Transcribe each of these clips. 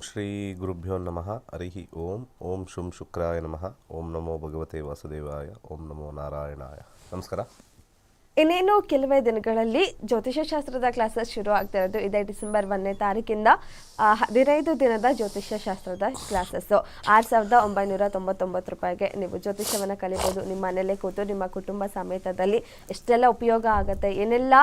ಶ್ರೀ ಗುರುಭ್ಯೋ ನಮಃ ಹರಿ ಓಂ ಓಂ ಶುಂ ಶುಕ್ರಾಯ ನಮಃ ಓಂ ನಮೋ ಭಗವತೆ ವಾಸುದೇವಾಯ ಓಂ ನಮೋ ನಾರಾಯಣಾಯ ನಮಸ್ಕಾರ ಇನ್ನೇನು ಕೆಲವೇ ದಿನಗಳಲ್ಲಿ ಜ್ಯೋತಿಷ್ಯಶಾಸ್ತ್ರದ ಕ್ಲಾಸಸ್ ಶುರು ಆಗ್ತಾ ಇರೋದು ಇದೇ ಡಿಸೆಂಬರ್ ಒಂದನೇ ತಾರೀಕಿಂದ ಹದಿನೈದು ದಿನದ ಜ್ಯೋತಿಷ್ಯ ಶಾಸ್ತ್ರದ ಕ್ಲಾಸಸ್ಸು ಆರು ಸಾವಿರದ ಒಂಬೈನೂರ ತೊಂಬತ್ತೊಂಬತ್ತು ರೂಪಾಯಿಗೆ ನೀವು ಜ್ಯೋತಿಷ್ಯವನ್ನು ಕಲಿಬೋದು. ನಿಮ್ಮ ಮನೆಯಲ್ಲೇ ಕೂತು ನಿಮ್ಮ ಕುಟುಂಬ ಸಮೇತದಲ್ಲಿ ಎಷ್ಟೆಲ್ಲ ಉಪಯೋಗ ಆಗುತ್ತೆ, ಏನೆಲ್ಲ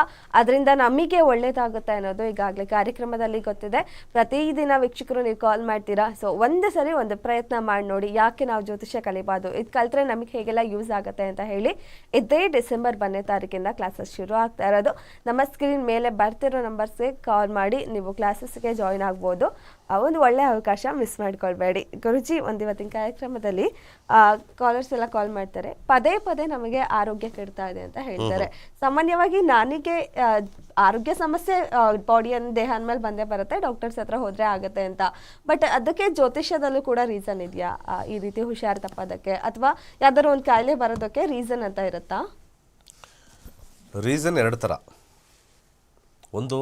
ಅದರಿಂದ ನಮಗೆ ಒಳ್ಳೇದಾಗುತ್ತೆ ಅನ್ನೋದು ಈಗಾಗಲೇ ಕಾರ್ಯಕ್ರಮದಲ್ಲಿ ಗೊತ್ತಿದೆ. ಪ್ರತಿದಿನ ವೀಕ್ಷಕರು ನೀವು ಕಾಲ್ ಮಾಡ್ತೀರಾ? ಸೊ ಒಂದು ಸರಿ ಒಂದು ಪ್ರಯತ್ನ ಮಾಡಿ ನೋಡಿ ಯಾಕೆ ನಾವು ಜ್ಯೋತಿಷ್ಯ ಕಲಿಬಾರ್ದು? ಇದು ಕಲಿತ್ರೆ ನಮಗೆ ಹೇಗೆಲ್ಲ ಯೂಸ್ ಆಗುತ್ತೆ ಅಂತ ಹೇಳಿ ಇದೇ ಡಿಸೆಂಬರ್ ಒಂದನೇ ತಾರೀಕಿಂದ ಕ್ಲಾಸಸ್ ಶುರು ಆಗ್ತಾ ಇರೋದು. ನಮ್ಮ ಸ್ಕ್ರೀನ್ ಮೇಲೆ ಬರ್ತಿರೋ ನಂಬರ್ಸ್ಗೆ ಕಾಲ್ ಮಾಡಿ ನೀವು ಕ್ಲಾಸಸ್ಗೆ ಜಾಯಿನ್ ಆಗ್ಬೋದು. ಆ ಒಂದು ಒಳ್ಳೆ ಅವಕಾಶ ಮಿಸ್ ಮಾಡ್ಕೊಳ್ಬೇಡಿ. ಗುರುಜಿ ಒಂದು ಇವತ್ತಿನ ಕಾರ್ಯಕ್ರಮದಲ್ಲಿ ಕಾಲರ್ಸ್ ಎಲ್ಲ ಕಾಲ್ ಮಾಡ್ತಾರೆ. ಪದೇ ಪದೇ ನಮಗೆ ಆರೋಗ್ಯ ಕೆಡ್ತಾ ಇದೆ ಅಂತ ಹೇಳ್ತಾರೆ. ಸಾಮಾನ್ಯವಾಗಿ ನನಗೆ ಆರೋಗ್ಯ ಸಮಸ್ಯೆ ಬಾಡಿಯನ್ನು ದೇಹದ ಮೇಲೆ ಬಂದೇ ಬರುತ್ತೆ ಡಾಕ್ಟರ್ಸ್ ಹತ್ರ ಹೋದ್ರೆ ಆಗುತ್ತೆ ಅಂತ. ಬಟ್ ಅದಕ್ಕೆ ಜ್ಯೋತಿಷ್ಯದಲ್ಲೂ ಕೂಡ ರೀಸನ್ ಇದೆಯಾ? ಈ ರೀತಿ ಹುಷಾರು ತಪ್ಪೋದಕ್ಕೆ? ಅಥವಾ ಯಾವ್ದಾದ್ರು ಒಂದು ಕಾಯಿಲೆ ಬರೋದಕ್ಕೆ ರೀಸನ್ ಅಂತ ಇರುತ್ತಾ? ರೀಸನ್ ಎರಡು ಥರ ಒಂದು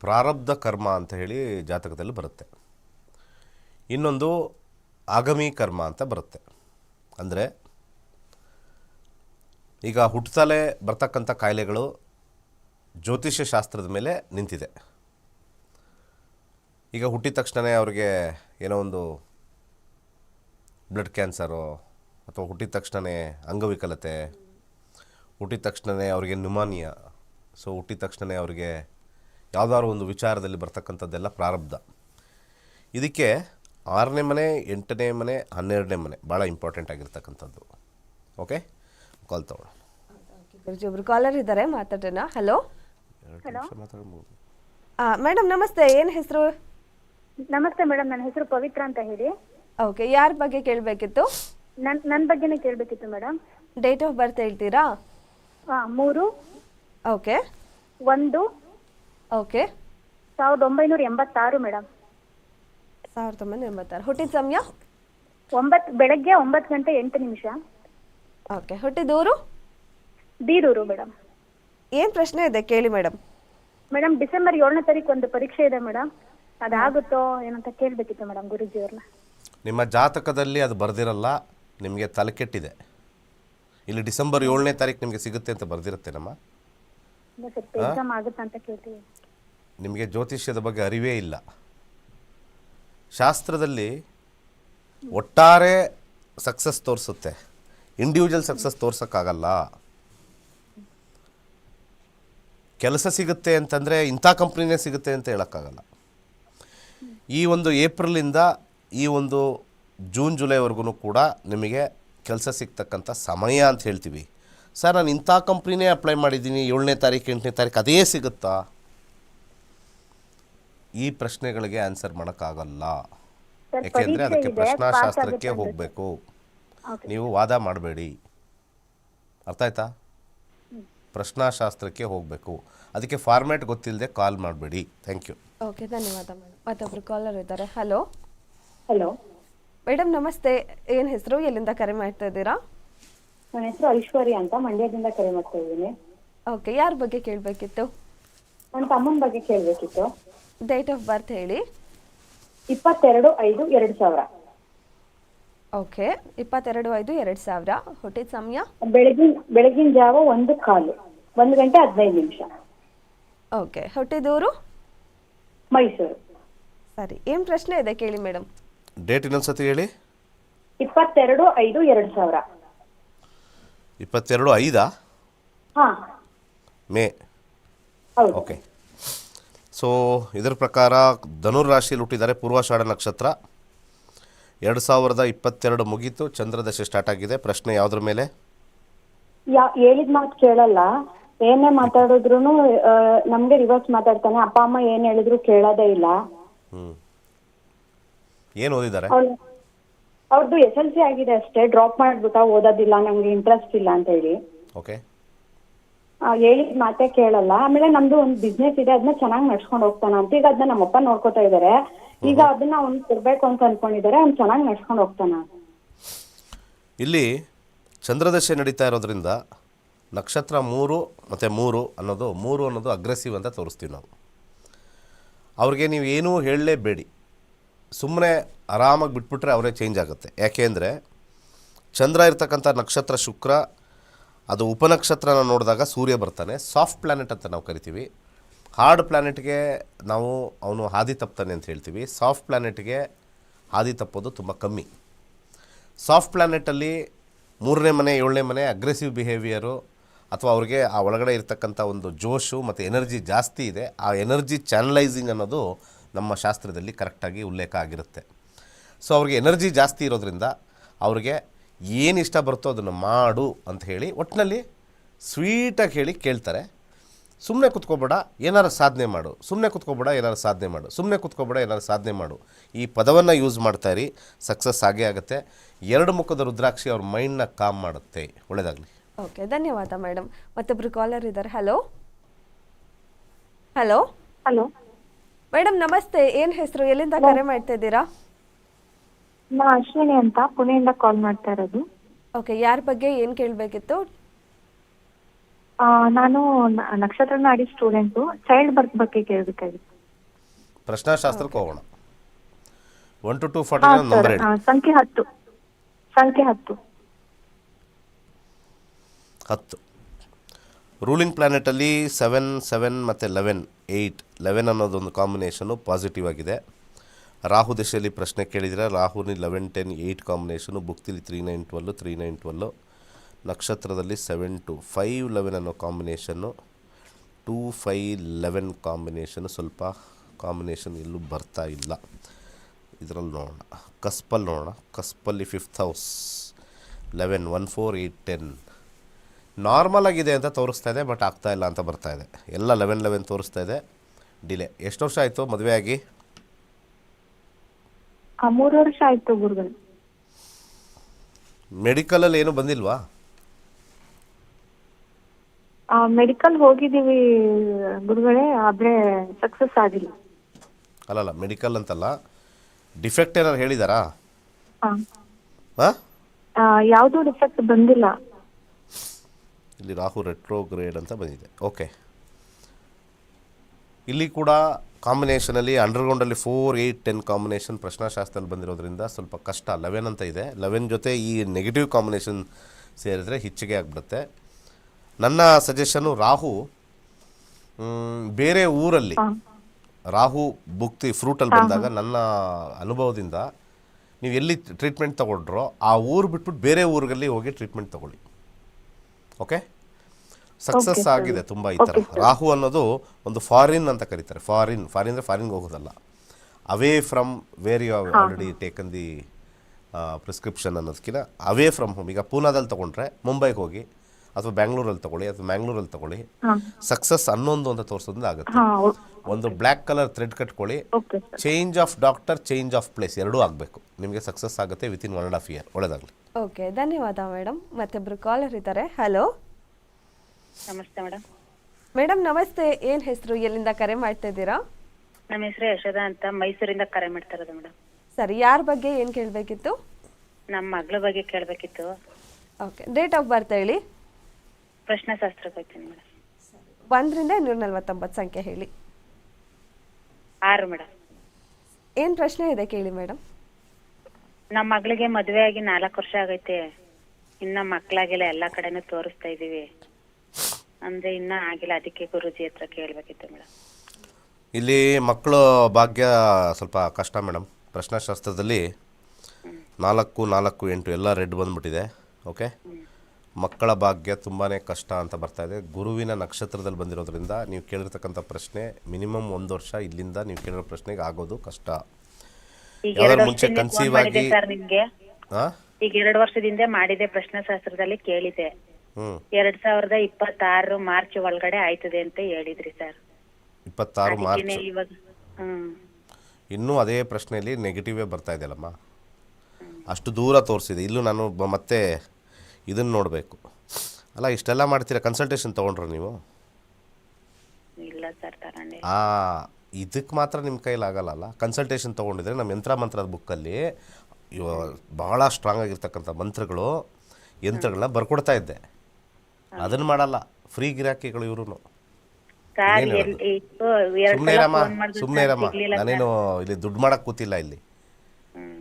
ಪ್ರಾರಬ್ಧ ಕರ್ಮ ಅಂತ ಹೇಳಿ ಜಾತಕದಲ್ಲಿ ಬರುತ್ತೆ. ಇನ್ನೊಂದು ಆಗಮಿ ಕರ್ಮ ಅಂತ ಬರುತ್ತೆ. ಅಂದರೆ ಈಗ ಹುಟ್ಟುತ್ತಲೇ ಬರ್ತಕ್ಕಂಥ ಕಾಯಿಲೆಗಳು ಜ್ಯೋತಿಷ್ಯ ಶಾಸ್ತ್ರದ ಮೇಲೆ ನಿಂತಿದೆ. ಈಗ ಹುಟ್ಟಿದ ತಕ್ಷಣವೇ ಅವ್ರಿಗೆ ಏನೋ ಒಂದು ಬ್ಲಡ್ ಕ್ಯಾನ್ಸರು ಅಥವಾ ಹುಟ್ಟಿದ ತಕ್ಷಣವೇ ಅಂಗವಿಕಲತೆ ಹುಟ್ಟಿದ ತಕ್ಷಣವೇ ಅವರಿಗೆ ನ್ಯುಮಾನಿಯಾ. ಸೊ ಹುಟ್ಟಿದ ತಕ್ಷಣವೇ ಅವರಿಗೆ ಯಾವುದಾದ್ರು ಒಂದು ವಿಚಾರದಲ್ಲಿ ಬರ್ತಕ್ಕಂಥದ್ದೆಲ್ಲ ಪ್ರಾರಬ್ಧ. ಇದಕ್ಕೆ ಆರನೇ ಮನೆ ಎಂಟನೇ ಮನೆ ಹನ್ನೆರಡನೇ ಮನೆ ಭಾಳ ಇಂಪಾರ್ಟೆಂಟ್ ಆಗಿರ್ತಕ್ಕಂಥದ್ದು. ಓಕೆ ಕಾಲ್ ತಗೊಳ್ಳೋಣ ಗುರುಜಿ ಒಬ್ರು ಕಾಲರ್ ಇದ್ದಾರೆ ಮಾತಾಡೋಣ. ಹಲೋ ಮೇಡಮ್ ನಮಸ್ತೆ. ಏನು ಹೆಸರು? ನಮಸ್ತೆ ಮೇಡಮ್ ನನ್ನ ಹೆಸರು ಪವಿತ್ರ ಅಂತ ಹೇಳಿ. ಓಕೆ ಯಾರ ಬಗ್ಗೆ ಕೇಳಬೇಕಿತ್ತು? ನನ್ ನನ್ನ ಬಗ್ಗೆನೇ ಕೇಳಬೇಕಿತ್ತು ಮೇಡಮ್ ಡೇಟ್ ಆಫ್ ಬರ್ತ್ ಹೇಳ್ತೀರಾ? ಮೂರು. ಓಕೆ ಒಂದು. ಓಕೆ ಸಾವಿರದ ಒಂಬೈನೂರ ಎಂಬತ್ತಾರು ಮೇಡಮ್ ಸಾವಿರದ ಒಂಬೈನೂರ ಎಂಬತ್ತಾರು. ಹುಟ್ಟಿದ ಸಮಯ? ಒಂಬತ್ತು ಬೆಳಗ್ಗೆ ಒಂಬತ್ತು ಗಂಟೆ ಎಂಟು ನಿಮಿಷ. ಓಕೆ ಹುಟ್ಟಿದೂರು ಬೀರೂರು ಮೇಡಮ್ ಏನು ಪ್ರಶ್ನೆ ಇದೆ? ಕೇಳಿ ಮೇಡಮ್ ಮೇಡಮ್ ಡಿಸೆಂಬರ್ ಏಳನೇ ತಾರೀಕು ಒಂದು ಪರೀಕ್ಷೆ ಇದೆ ಮೇಡಮ್ ಅದಾಗುತ್ತೋ ಏನಂತ ಕೇಳಬೇಕಿತ್ತು ಮೇಡಮ್ ಗುರುಜಿಯವ್ರನ್ನ. ನಿಮ್ಮ ಜಾತಕದಲ್ಲಿ ಅದು ಬರ್ದಿರಲ್ಲ ನಿಮಗೆ ತಲೆಕೆಟ್ಟಿದೆ ಇಲ್ಲಿ ಡಿಸೆಂಬರ್ ಏಳನೇ ತಾರೀಕು ನಿಮಗೆ ಸಿಗುತ್ತೆ ಅಂತ ಬರೆದಿರುತ್ತೆ ನಮ್ಮ. ಇಲ್ಲ ಸ್ವಲ್ಪ ಎಕ್ಸಾಮ್ ಆಗುತ್ತಾ ಅಂತ ಕೇಳ್ತೀವಿ. ನಿಮಗೆ ಜ್ಯೋತಿಷ್ಯದ ಬಗ್ಗೆ ಅರಿವೇ ಇಲ್ಲ. ಶಾಸ್ತ್ರದಲ್ಲಿ ಒಟ್ಟಾರೆ ಸಕ್ಸಸ್ ತೋರಿಸುತ್ತೆ. ಇಂಡಿವಿಜುವಲ್ ಸಕ್ಸಸ್ ತೋರ್ಸೋಕ್ಕಾಗಲ್ಲ. ಕೆಲಸ ಸಿಗುತ್ತೆ ಅಂತಂದರೆ ಇಂಥ ಕಂಪ್ನಿನೇ ಸಿಗುತ್ತೆ ಅಂತ ಹೇಳೋಕ್ಕಾಗಲ್ಲ. ಈ ಒಂದು ಏಪ್ರಿಲಿಂದ ಈ ಒಂದು ಜೂನ್ ಜುಲೈವರೆಗೂ ಕೂಡ ನಿಮಗೆ ಕೆಲಸ ಸಿಗ್ತಕ್ಕಂಥ ಸಮಯ ಅಂತ ಹೇಳ್ತೀವಿ. ಸರ್ ನಾನು ಇಂಥ ಕಂಪ್ನಿನೇ ಅಪ್ಲೈ ಮಾಡಿದ್ದೀನಿ ಏಳನೇ ತಾರೀಕು ಎಂಟನೇ ತಾರೀಕು ಅದೇ ಸಿಗುತ್ತಾ? ಈ ಪ್ರಶ್ನೆಗಳಿಗೆ ಆನ್ಸರ್ ಮಾಡೋಕ್ಕಾಗಲ್ಲ. ಯಾಕೆಂದರೆ ಅದಕ್ಕೆ ಪ್ರಶ್ನಾಶಾಸ್ತ್ರಕ್ಕೆ ಹೋಗಬೇಕು. ಓಕೆ. ನೀವು ವಾದ ಮಾಡಬೇಡಿ. ಅರ್ಥ ಆಯ್ತಾ? ಪ್ರಶ್ನಾಶಾಸ್ತ್ರಕ್ಕೆ ಹೋಗಬೇಕು. ಅದಕ್ಕೆ ಫಾರ್ಮ್ಯಾಟ್ ಗೊತ್ತಿಲ್ಲದೆ ಕಾಲ್ ಮಾಡಬೇಡಿ. ಥ್ಯಾಂಕ್ ಯು ಓಕೆ ಧನ್ಯವಾದ ಮೇಡಮ್. ಮತ್ತೊಬ್ಬರು ಕಾಲರ್ ಇದ್ದಾರೆ. ಹಲೋ ಹಲೋ ಮೇಡಮ್ ನಮಸ್ತೆ. ಏನ್ ಹೆಸರು? ಎಲ್ಲಿಂದ ಕರೆ ಮಾಡ್ತಾ ಇದ್ದೀರಾ? ನನ್ನ ಹೆಸರು ಐಶ್ವರ್ಯ ಅಂತ ಮಂಡ್ಯದಿಂದ ಕರೆ ಮಾಡ್ತಾ ಇದ್ದೀನಿ. ಓಕೆ ಯಾರ ಬಗ್ಗೆ ಕೇಳಬೇಕಿತ್ತು? ನನ್ನ ತಮ್ಮನ ಬಗ್ಗೆ ಕೇಳಬೇಕಿತ್ತು. ಡೇಟ್ ಆಫ್ ಬರ್ತ್ ಹೇಳಿ. ಇಪ್ಪತ್ತೆರಡು ಐದು ಎರಡು ಸಾವಿರ. ಓಕೆ ಇಪ್ಪತ್ತೆರಡು ಐದು ಎರಡು ಸಾವಿರ. ಹುಟ್ಟಿದ ಸಮಯ? ಬೆಳಗಿನ ಬೆಳಗಿನ ಜಾವ ಒಂದು ಕಾಲು. ಒಂದು ಗಂಟೆ ಹದಿನೈದು ನಿಮಿಷ. ಓಕೆ ಹುಟ್ಟಿದೂರು ಮೈಸೂರು. ಸರಿ ಏನು ಪ್ರಶ್ನೆ ಇದೆ ಕೇಳಿ ಮೇಡಮ್? ಡೇಟ್ ಇನ್ನೊಂದು ಸತಿ ಹೇಳಿ. ಇಪ್ಪತ್ತೆರಡು ಐದು ಎರಡು ಸಾವಿರ. ಇಪ್ಪತ್ತೆರಡು ಐದಾ? ಹಾ. ಮೇ. ಹೌದು. ಓಕೆ ಸೊ ಇದರ ಪ್ರಕಾರ ಧನುರ್ ರಾಶಿಯಲ್ಲಿ ಹುಟ್ಟಿದ್ದಾರೆ ಪೂರ್ವಾಷಾಢ ನಕ್ಷತ್ರ. ಎರಡು ಸಾವಿರದ ಇಪ್ಪತ್ತೆರಡು ಮುಗೀತು ಚಂದ್ರದಶೆ ಸ್ಟಾರ್ಟ್ ಆಗಿದೆ. ಪ್ರಶ್ನೆ ಯಾವುದ್ರ ಮೇಲೆ? ಯಾ ಹೇಳಿದ ಮಾತು ಕೇಳಲ್ಲ. ಏನೇ ಮಾತಾಡಿದ್ರು ನಮ್ಗೆ ರಿವರ್ಸ್ ಮಾತಾಡ್ತಾನೆ. ಅಪ್ಪ ಅಮ್ಮ ಏನ್ ಹೇಳಿದ್ರು ಕೇಳೋದೇ ಇಲ್ಲ. ಹ್ಞೂ ಏನು ಓದಿದ್ದಾರೆ? ಅವ್ರದ್ದು ಎಸ್ ಎಲ್ ಸಿ ಆಗಿದೆ ಅಷ್ಟೇ ಡ್ರಾಪ್ ಮಾಡ್ಬಿಟ್ಟ ಓದೋದಿಲ್ಲ ನಮ್ಗೆ ಇಂಟ್ರೆಸ್ಟ್ ಇಲ್ಲ ಅಂತ ಹೇಳಿ. ಓಕೆ. ಆ, ಹೇಳಿದ್ ಮಾತೇ ಕೇಳಲ್ಲ ಆಮೇಲೆ ನಮ್ದು ಒಂದು ಬಿಸ್ನೆಸ್ ಇದೆ ಅದನ್ನ ಚೆನ್ನಾಗಿ ನಡ್ಸ್ಕೊಂಡು ಹೋಗ್ತಾನ ಅಂತ ಈಗ ಅದನ್ನ ನಮ್ಮಪ್ಪ ನೋಡ್ಕೊತಾ ಇದಾರೆ. ಈಗ ಅದನ್ನ ಒಂದು ಕೊಡ್ಬೇಕು ಅಂತ ಅನ್ಕೊಂಡಿದ್ದಾರೆ ಅವ್ನ್ ಚೆನ್ನಾಗಿ ನಡ್ಸ್ಕೊಂಡು ಹೋಗ್ತಾನ. ಇಲ್ಲಿ ಚಂದ್ರದಶೆ ನಡೀತಾ ಇರೋದ್ರಿಂದ ನಕ್ಷತ್ರ ಮೂರು ಮತ್ತು ಮೂರು ಅನ್ನೋದು ಮೂರು ಅನ್ನೋದು ಅಗ್ರೆಸಿವ್ ಅಂತ ತೋರಿಸ್ತೀವಿ ನಾವು. ಅವ್ರಿಗೆ ನೀವು ಏನೂ ಹೇಳಲೇಬೇಡಿ. ಸುಮ್ಮನೆ ಆರಾಮಾಗಿ ಬಿಟ್ಬಿಟ್ರೆ ಅವರೇ ಚೇಂಜ್ ಆಗುತ್ತೆ. ಯಾಕೆ ಅಂದರೆ ಚಂದ್ರ ಇರ್ತಕ್ಕಂಥ ನಕ್ಷತ್ರ ಶುಕ್ರ, ಅದು ಉಪನಕ್ಷತ್ರನ ನೋಡಿದಾಗ ಸೂರ್ಯ ಬರ್ತಾನೆ. ಸಾಫ್ಟ್ ಪ್ಲ್ಯಾನೆಟ್ ಅಂತ ನಾವು ಕರಿತೀವಿ. ಹಾರ್ಡ್ ಪ್ಲ್ಯಾನೆಟ್ಗೆ ನಾವು ಅವನು ಹಾದಿ ತಪ್ತಾನೆ ಅಂತ ಹೇಳ್ತೀವಿ. ಸಾಫ್ಟ್ ಪ್ಲ್ಯಾನೆಟ್ಗೆ ಹಾದಿ ತಪ್ಪೋದು ತುಂಬ ಕಮ್ಮಿ. ಸಾಫ್ಟ್ ಪ್ಲ್ಯಾನೆಟಲ್ಲಿ ಮೂರನೇ ಮನೆ, ಏಳನೇ ಮನೆ ಅಗ್ರೆಸಿವ್ ಬಿಹೇವಿಯರು ಅಥವಾ ಅವ್ರಿಗೆ ಆ ಒಳಗಡೆ ಇರ್ತಕ್ಕಂಥ ಒಂದು ಜೋಶು ಮತ್ತು ಎನರ್ಜಿ ಜಾಸ್ತಿ ಇದೆ. ಆ ಎನರ್ಜಿ ಚಾನಲೈಸಿಂಗ್ ಅನ್ನೋದು ನಮ್ಮ ಶಾಸ್ತ್ರದಲ್ಲಿ ಕರೆಕ್ಟಾಗಿ ಉಲ್ಲೇಖ ಆಗಿರುತ್ತೆ. ಸೊ ಅವ್ರಿಗೆ ಎನರ್ಜಿ ಜಾಸ್ತಿ ಇರೋದ್ರಿಂದ ಅವ್ರಿಗೆ ಏನು ಇಷ್ಟ ಬರುತ್ತೋ ಅದನ್ನು ಮಾಡು ಅಂತ ಹೇಳಿ ಒಟ್ಟಿನಲ್ಲಿ ಸ್ವೀಟಾಗಿ ಹೇಳಿ ಕೇಳ್ತಾರೆ. ಸುಮ್ಮನೆ ಕುತ್ಕೋಬೇಡ ಏನಾರು ಸಾಧನೆ ಮಾಡು. ಸುಮ್ಮನೆ ಕುತ್ಕೋಬೇಡ ಏನಾರು ಸಾಧನೆ ಮಾಡು. ಸುಮ್ಮನೆ ಕುತ್ಕೋಬೇಡ ಏನಾರು ಸಾಧನೆ ಮಾಡು. ಈ ಪದವನ್ನು ಯೂಸ್ ಮಾಡ್ತಾ ಇರಿ ಸಕ್ಸಸ್ ಆಗೇ ಆಗುತ್ತೆ. ಎರಡು ಮುಖದ ರುದ್ರಾಕ್ಷಿ ಅವ್ರ ಮೈಂಡ್ನ ಕಾಮ್ ಮಾಡುತ್ತೆ. ಒಳ್ಳೆಯದಾಗಲಿ ಓಕೆ ಧನ್ಯವಾದ ಮೇಡಮ್ ಮತ್ತೊಬ್ಬರು ಕಾಲರ್ ಇದ್ದಾರೆ. ಹಲೋ ಹಲೋ ಹಲೋ ಮೇಡಮ್ ನಮಸ್ತೆ. ಏನ್ ಹೆಸರು? ಎಲ್ಲಿಂದ ಕರೆ ಮಾಡ್ತಾ ಇದ್ದೀರಾ ನಾ ಅಶ್ವಿನಿ ಅಂತ. ಪುಣೆಯಿಂದ ಕಾಲ್ ಮಾಡ್ತಾ ಇರೋದು. ಓಕೆ ಯಾರ ಬಗ್ಗೆ ಏನ್ ಕೇಳಬೇಕಿತ್ತು? ಆ, ನಾನು ನ- ನಕ್ಷತ್ರ ನಾಡಿ ಸ್ಟೂಡೆಂಟು ಚೈಲ್ಡ್ ಬರ್ತ್ ಬಗ್ಗೆ ಕೇಳಬೇಕಾಗಿತ್ತು. ಪ್ರಶ್ನಾಶಾಸ್ತ್ರಕ್ಕೆ ಹೋಗೋಣ. ಒನ್ ಟು ಟೂ ಹಾ ನಂಬರ್ ಸರ್. ಹೇಳಿ. ಸಂಖ್ಯೆ ಹತ್ತು. ಸಂಖ್ಯೆ ಹತ್ತು. ಹತ್ತು. ರೂಲಿಂಗ್ ಪ್ಲ್ಯಾನೆಟಲ್ಲಿ ಸೆವೆನ್ ಸೆವೆನ್ ಮತ್ತು ಲೆವೆನ್, ಏಯ್ಟ್, ಲೆವೆನ್ ಅನ್ನೋದೊಂದು ಕಾಂಬಿನೇಷನು ಪಾಸಿಟಿವ್ ಆಗಿದೆ. ರಾಹು ದಿಶೆಯಲ್ಲಿ ಪ್ರಶ್ನೆ ಕೇಳಿದರೆ ರಾಹುನಿ eleven, ten, eight combination ಬುಕ್ತಿಲಿ three nine twelve three nine twelve ನಕ್ಷತ್ರದಲ್ಲಿ ಸೆವೆನ್ ಟು ಫೈವ್ ಲೆವೆನ್ ಅನ್ನೋ ಕಾಂಬಿನೇಷನ್ನು ಟೂ ಫೈ ಲೆವೆನ್ ಕಾಂಬಿನೇಷನು ಸ್ವಲ್ಪ ಕಾಂಬಿನೇಷನ್ ಎಲ್ಲೂ ಬರ್ತಾ ಇಲ್ಲ. ಇದರಲ್ಲಿ ನೋಡೋಣ. ಕಸ್ಪಲ್ಲಿ ನೋಡೋಣ. ಕಸ್ಪಲ್ಲಿ fifth house eleven one four eight ten normal ಆಗಿದೆ ಅಂತ ತೋರಿಸ್ತಾ ಇದೆ ಬಟ್ ಆಗ್ತಾ ಇಲ್ಲ ಅಂತ ಬರ್ತಾ ಇದೆ. ಎಲ್ಲ ಲೆವೆನ್ ಲೆವೆನ್ ತೋರಿಸ್ತಾ ಇದೆ. ಡಿಲೇ ಎಷ್ಟು ವರ್ಷ ಆಯಿತು ಮದುವೆ ಆಗಿ? ಮೂರು ವರ್ಷ ಆಯ್ತು ಗುರುಗಳು ಮೆಡಿಕಲಲ್ಲಿ ಏನು ಬಂದಿಲ್ವಾ? ಮೆಡಿಕಲ್ ಹೋಗಿದ್ದೀವಿ ಗುರುಗಳೇ ಆದ್ರೆ ಸಕ್ಸಸ್ ಆಗಿಲ್ಲ. ಅಲ್ಲಲ್ಲ ಮೆಡಿಕಲ್ ಅಂತಲ್ಲ ಡಿಫೆಕ್ಟ್ ಏನಾರು ಹೇಳಿದಾರಾ? ಹಾ ಯಾವ್ದೂ ರಿಫೆಕ್ಟ್ ಬಂದಿಲ್ಲ. ಇಲ್ಲಿ ರಾಹು ರೆಟ್ರೋಗ್ರೇಡ್ ಅಂತ ಬಂದಿದೆ. ಓಕೆ ಇಲ್ಲಿ ಕೂಡ ಕಾಂಬಿನೇಷನಲ್ಲಿ ಅಂಡರ್ಗ್ರೌಂಡಲ್ಲಿ ಫೋರ್ ಏಯ್ಟ್ ಟೆನ್ ಕಾಂಬಿನೇಷನ್ ಪ್ರಶ್ನಾಶಾಸ್ತ್ರದಲ್ಲಿ ಬಂದಿರೋದ್ರಿಂದ ಸ್ವಲ್ಪ ಕಷ್ಟ. ಲೆವೆನ್ ಅಂತ ಇದೆ. ಲೆವೆನ್ ಜೊತೆ ಈ ನೆಗೆಟಿವ್ ಕಾಂಬಿನೇಷನ್ ಸೇರಿದರೆ ಹೆಚ್ಚಿಗೆ ಆಗಿಬಿಡುತ್ತೆ. ನನ್ನ ಸಜೆಷನ್ನು ರಾಹು ಬೇರೆ ಊರಲ್ಲಿ ರಾಹು ಭುಕ್ತಿ ಫ್ರೂಟಲ್ಲಿ ಬಂದಾಗ ನನ್ನ ಅನುಭವದಿಂದ ನೀವು ಎಲ್ಲಿ ಟ್ರೀಟ್ಮೆಂಟ್ ತಗೊಂಡ್ರೋ ಆ ಊರು ಬಿಟ್ಬಿಟ್ಟು ಬೇರೆ ಊರಲ್ಲಿ ಹೋಗಿ ಟ್ರೀಟ್ಮೆಂಟ್ ತಗೊಳ್ಳಿ. ಓಕೆ ಸಕ್ಸಸ್ ಆಗಿದೆ ತುಂಬ ಈ ಥರ. ರಾಹು ಅನ್ನೋದು ಒಂದು ಫಾರಿನ್ ಅಂತ ಕರೀತಾರೆ. ಫಾರಿನ್ ಫಾರಿನ್ ಅಂದರೆ ಫಾರಿನ್ಗೆ ಹೋಗೋದಲ್ಲ. Away from where you already taken the prescription ಅನ್ನೋದಕ್ಕಿಂತ ಅವೇ ಫ್ರಮ್ ಹೋಮ್ ಈಗ ಪೂನಾದಲ್ಲಿ ತೊಗೊಂಡ್ರೆ ಮುಂಬೈಗೆ ಹೋಗಿ ಅಥವಾ ಬ್ಯಾಂಗ್ಳೂರಲ್ಲಿ ತಗೊಳ್ಳಿ ಅಥವಾ ಮ್ಯಾಂಗ್ಳೂರಲ್ಲಿ ತಗೊಳ್ಳಿ ಸಕ್ಸಸ್ ಅನ್ನೊಂದು ಅಂತ ತೋರಿಸೋದ್ರಿಂದ ಆಗುತ್ತೆ. ಒಂದು black colour thread ಕಟ್ಕೊಳ್ಳಿ. Change of doctor change of place ಎರಡೂ ಆಗಬೇಕು. ನಿಮಗೆ ಸಕ್ಸಸ್ ಆಗುತ್ತೆ within one and half year ಒಳ್ಳೆದಾಗಲಿ. Okay ಧನ್ಯವಾದ ಮೇಡಮ್ ಮತ್ತೊಬ್ಬರು ಕಾಲರ್ ಇದ್ದಾರೆ. ಹಲೋ ನಮಸ್ತೆ ಮೇಡಮ್. ಮೇಡಮ್ ನಮಸ್ತೆ. ಏನ್ ಹೆಸರು? ಎಲ್ಲಿಂದ ಕರೆ ಮಾಡ್ತಾ ಇದ್ದೀರಾ? ನಮ್ಮ ಹೆಸರು ಯಶೋಧ ಅಂತ ಮೈಸೂರಿಂದ ಕರೆ ಮಾಡ್ತಾ ಇರೋದು ಮೇಡಮ್. ಸರಿ ಯಾರ ಬಗ್ಗೆ ಏನ್ ಕೇಳಬೇಕಿತ್ತು? ನಮ್ಮ ಮಗಳ ಬಗ್ಗೆ ಕೇಳಬೇಕಿತ್ತು. ಓಕೆ ಡೇಟ್ ಆಫ್ ಬರ್ತ್ ಹೇಳಿ. ಪ್ರಶ್ನೆಶಾಸ್ತ್ರ ಬಗ್ಗೆ ಮೇಡಮ್. ಒಂದರಿಂದ ಇನ್ನೂರ ನಲ್ವತ್ತೊಂಬತ್ತು ಸಂಖ್ಯೆ ಹೇಳಿ. ಆರು ಮೇಡಮ್. ಏನ್ ಪ್ರಶ್ನೆ ಇದೆ ಕೇಳಿ ಮೇಡಮ್. ನಮ್ಮ ಮಗಳಿಗೆ ಮದುವೆ ಆಗಿ ನಾಲ್ಕು ವರ್ಷ ಆಗೈತೆ. ಇನ್ನ ಮಕ್ಕಳಾಗಿಲ್ಲ ಎಲ್ಲಾ ಕಡೆನೂ ತೋರಿಸ್ತಾ ಇದೀವಿ. ಅಂದ್ರೆ ಇನ್ನ ಆಗಿಲ್ಲ ಅದಕ್ಕೆ ಗುರುಜಿ ಹತ್ರ ಕೇಳಬೇಕಿತ್ತು ಮೇಡಮ್ ಇಲ್ಲಿ ಮಕ್ಕಳು ಭಾಗ್ಯ ಸ್ವಲ್ಪ ಕಷ್ಟ ಮೇಡಮ್ ಪ್ರಶ್ನಾಶಾಸ್ತ್ರದಲ್ಲಿ ನಾಲ್ಕು ನಾಲ್ಕು ಎಂಟು ಎಲ್ಲ ರೆಡ್ ಬಂದ್ಬಿಟ್ಟಿದೆ ಓಕೆ ಮಕ್ಕಳ ಭಾಗ್ಯ ತುಂಬಾ ಕಷ್ಟ ಅಂತ ಬರ್ತಾ ಇದೆ. ಗುರುವಿನ ನಕ್ಷತ್ರದಲ್ಲಿ ಬಂದಿರೋದ್ರಿಂದ ನೀವು ಕೇಳಿರ್ತಕ್ಕಂಥ ಪ್ರಶ್ನೆ ಮಿನಿಮಮ್ ಒಂದು ವರ್ಷ ಇಲ್ಲಿಂದ ನೀವು ಕೇಳಿರೋ ಪ್ರಶ್ನೆಗೆ ಆಗೋದು ಕಷ್ಟ. ಈಗ ಯಾವ್ದಾದ್ರು ಮುಂಚೆ ವರ್ಷದಿಂದ conceive ಮಾಡಿದೆ ಆಗಿ- ಸರ್ ನಿಮ್ಗೆ. ಹಾಂ ಈಗ ಎರಡು ವರ್ಷದಿಂದ ಮಾಡಿದೆ ಪ್ರಶ್ನಾಶಾಸ್ತ್ರದಲ್ಲಿ ಕೇಳಿದೆ ಎರಡ್ ಸಾವಿರದ ಇಪ್ಪತ್ತಾರು ಮಾರ್ಚ್ ಒಳಗಡೆ ಆಯ್ತದೆ ಅಂತ ಹೇಳಿದ್ರಿ ಸರ್. ಇಪ್ಪತ್ತಾರು ಮಾರ್ಚ್. ಇವಾಗ ಹ್ಮ್. ಇನ್ನೂ ಅದೇ ಪ್ರಶ್ನೆಯಲ್ಲಿ ನೆಗೆಟಿವೇ ಬರ್ತಾ ಇದೆಯಲ್ಲಮ್ಮ ಅಷ್ಟು ದೂರ ತೋರಿಸಿದೆ. ಇಲ್ಲೂ ನಾನು ಬ- ಮತ್ತೆ ಇದನ್ನು ನೋಡಬೇಕು. ಅಲ್ಲ ಇಷ್ಟೆಲ್ಲ ಮಾಡ್ತೀರಾ? ಕನ್ಸಲ್ಟೇಷನ್ ತಗೊಂಡ್ರು ನೀವು? ಇಲ್ಲ ಸರ್ ತಗೊಂಡೆ ಆ ಇದಕ್ಕೆ ಮಾತ್ರ ನಿಮ್ಮ ಕೈಲಿ ಆಗಲ್ಲ ಕನ್ಸಲ್ಟೇಷನ್ ತೊಗೊಂಡಿದ್ರೆ ನಮ್ಮ ಯಂತ್ರ ಮಂತ್ರದ ಬುಕ್ಕಲ್ಲಿ ಇವ ಭಾಳ ಸ್ಟ್ರಾಂಗ್ ಆಗಿರ್ತಕ್ಕಂಥ ಮಂತ್ರಗಳು ಯಂತ್ರಗಳನ್ನ ಬರ್ಕೊಡ್ತಾ ಇದ್ದೆ. ಅದನ್ನು ಮಾಡಲ್ಲ. ಫ್ರೀ ಗಿರಾಕಿಗಳು ಇವರು ಸುಮ್ನೆ ಸುಮ್ಮನೆ ಇರಮ್ಮ ಸುಮ್ಮನೆ ಇರಮ್ಮ. ನಾನೇನು ಇಲ್ಲಿ ದುಡ್ಡು ಮಾಡಕ್ ಕೂತಿಲ್ಲ ಇಲ್ಲಿ.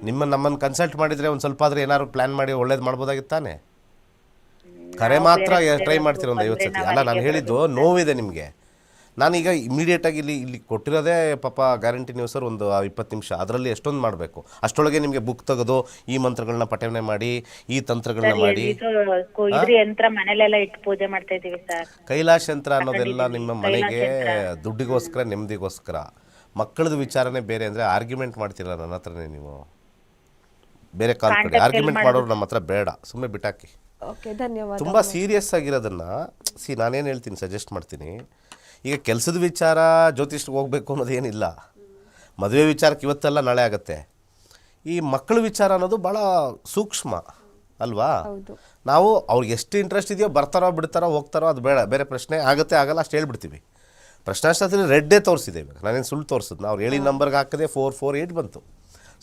ನಿಮ್ಮ ನಮ್ಮನ್ನು ಕನ್ಸಲ್ಟ್ ಮಾಡಿದ್ರೆ ಒಂದ್ ಸ್ವಲ್ಪ ಆದ್ರೆ ಏನಾದ್ರು ಪ್ಲಾನ್ ಮಾಡಿ ಒಳ್ಳೇದು ಮಾಡ್ಬೋದಾಗಿತ್ತಾನೆ ಕರೆ ಮಾತ್ರ ಟ್ರೈ ಮಾಡ್ತೀರ ಒಂದು ಐವತ್ತು ಸತಿ ಅಲ್ಲ ನಾನು ಹೇಳಿದ್ದು ನೋವಿದೆ ನಿಮಗೆ. ನಾನೀಗ ಇಮಿಡಿಯೇಟಾಗಿ ಇಲ್ಲಿ ಇಲ್ಲಿ ಕೊಟ್ಟಿರೋದೇ ಪಾಪ ಗ್ಯಾರಂಟಿ ನೀವು ಸರ್ ಒಂದು ಇಪ್ಪತ್ತು ನಿಮಿಷ. ಅದರಲ್ಲಿ ಎಷ್ಟೊಂದು ಮಾಡಬೇಕು. ಅಷ್ಟರೊಳಗೆ ನಿಮಗೆ ಬುಕ್ ತೆಗೆದು ಈ ಮಂತ್ರಗಳನ್ನ ಪಠನೆ ಮಾಡಿ ಈ ತಂತ್ರಗಳನ್ನ ಮಾಡಿ. ಯಂತ್ರ ಮನೇಲೆಲ್ಲ ಇಟ್ಟು ಪೂಜೆ ಮಾಡ್ತಾ ಇದೀವಿ ಸರ್. ಕೈಲಾಶ ಯಂತ್ರ ಅನ್ನೋದೆಲ್ಲ ನಿಮ್ಮ ಮನೆಗೆ ದುಡ್ಡಿಗೋಸ್ಕರ ನೆಮ್ಮದಿಗೋಸ್ಕರ. ಮಕ್ಕಳದ ವಿಚಾರನೇ ಬೇರೆ ಅಂದರೆ ಆರ್ಗ್ಯುಮೆಂಟ್ ಮಾಡ್ತೀರಾ ನನ್ನ ಹತ್ರನೇ ನೀವು? ಬೇರೆ ಕಾಲ್ ಕಡೆ. ಆರ್ಗ್ಯುಮೆಂಟ್ ಮಾಡೋರು ನಮ್ಮ ಹತ್ರ ಬೇಡ. ಸುಮ್ಮನೆ ಬಿಟ್ಟಾಕಿ ಓಕೆ ಧನ್ಯವಾದ ತುಂಬ ಸೀರಿಯಸ್ ಆಗಿರೋದನ್ನ ಸಿ ನಾನೇನು ಹೇಳ್ತೀನಿ ಸಜೆಸ್ಟ್ ಮಾಡ್ತೀನಿ. ಈಗ ಕೆಲಸದ ವಿಚಾರ ಜ್ಯೋತಿಷ್ಗೆ ಹೋಗಬೇಕು ಅನ್ನೋದೇನಿಲ್ಲ. ಮದುವೆ ವಿಚಾರಕ್ಕೆ ಇವತ್ತೆಲ್ಲ ನಾಳೆ ಆಗುತ್ತೆ. ಈ ಮಕ್ಕಳ ವಿಚಾರ ಅನ್ನೋದು ಭಾಳ ಸೂಕ್ಷ್ಮ ಅಲ್ವಾ. ನಾವು ಅವ್ರಿಗೆ ಎಷ್ಟು ಇಂಟ್ರೆಸ್ಟ್ ಇದೆಯೋ ಬರ್ತಾರೋ ಬಿಡ್ತಾರೋ ಹೋಗ್ತಾರೋ ಅದು ಬೇಡ ಬೇರೆ ಪ್ರಶ್ನೆ ಆಗುತ್ತೆ ಆಗಲ್ಲ ಅಷ್ಟು ಹೇಳ್ಬಿಡ್ತೀವಿ. ಪ್ರಶ್ನಾಶಾಸ್ತ್ರದಲ್ಲಿ ರೆಡ್ಡೇ ತೋರಿಸಿದೆ ಇವಾಗ. ನಾನೇನು ಸುಳ್ಳು ತೋರಿಸಿದ್ನ? ನಾವು ಹೇಳಿ ನಂಬರ್ಗೆ ಹಾಕಿದೆ ಫೋರ್ ಫೋರ್ ಏಯ್ಟ್ ಬಂತು.